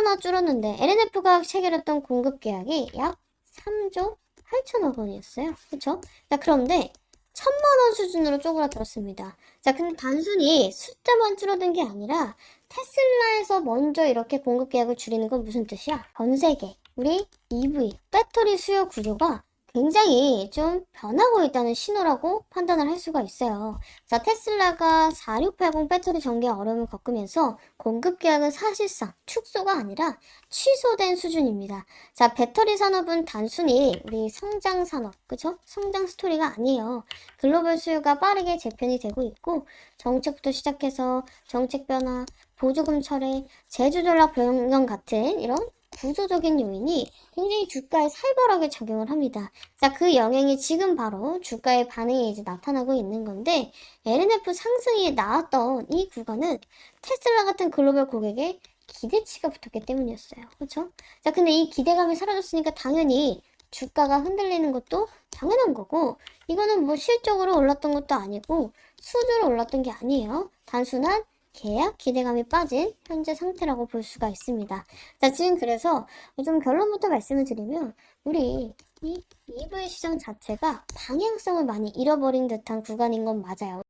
얼마나 줄었는데 LNF가 체결했던 공급 계약이 약 3조 8천억 원이었어요. 그쵸? 자, 그런데 천만 원 수준으로 쪼그라들었습니다. 자, 근데 단순히 숫자만 줄어든 게 아니라 테슬라에서 먼저 이렇게 공급 계약을 줄이는 건 무슨 뜻이야? 전 세계, 우리 EV, 배터리 수요 구조가 굉장히 좀 변하고 있다는 신호라고 판단을 할 수가 있어요. 자, 테슬라가 4680 배터리 전개 어려움을 겪으면서 공급 계약은 사실상 축소가 아니라 취소된 수준입니다. 자, 배터리 산업은 단순히 우리 성장 산업, 그쵸? 성장 스토리가 아니에요. 글로벌 수요가 빠르게 재편이 되고 있고, 정책부터 시작해서 정책 변화, 보조금 철회, 제조 전략 변경 같은 이런 구조적인 요인이 굉장히 주가에 살벌하게 작용을 합니다. 자, 그 영향이 지금 바로 주가의 반응이 이제 나타나고 있는 건데, LNF 상승이 나왔던 이 구간은 테슬라 같은 글로벌 고객의 기대치가 붙었기 때문이었어요. 그렇죠? 자, 근데 이 기대감이 사라졌으니까 당연히 주가가 흔들리는 것도 당연한 거고, 이거는 뭐 실적으로 올랐던 것도 아니고, 수주로 올랐던 게 아니에요. 단순한 계약 기대감이 빠진 현재 상태라고 볼 수가 있습니다. 자, 지금 그래서 좀 결론부터 말씀을 드리면, 우리 이 EV 시장 자체가 방향성을 많이 잃어버린 듯한 구간인 건 맞아요.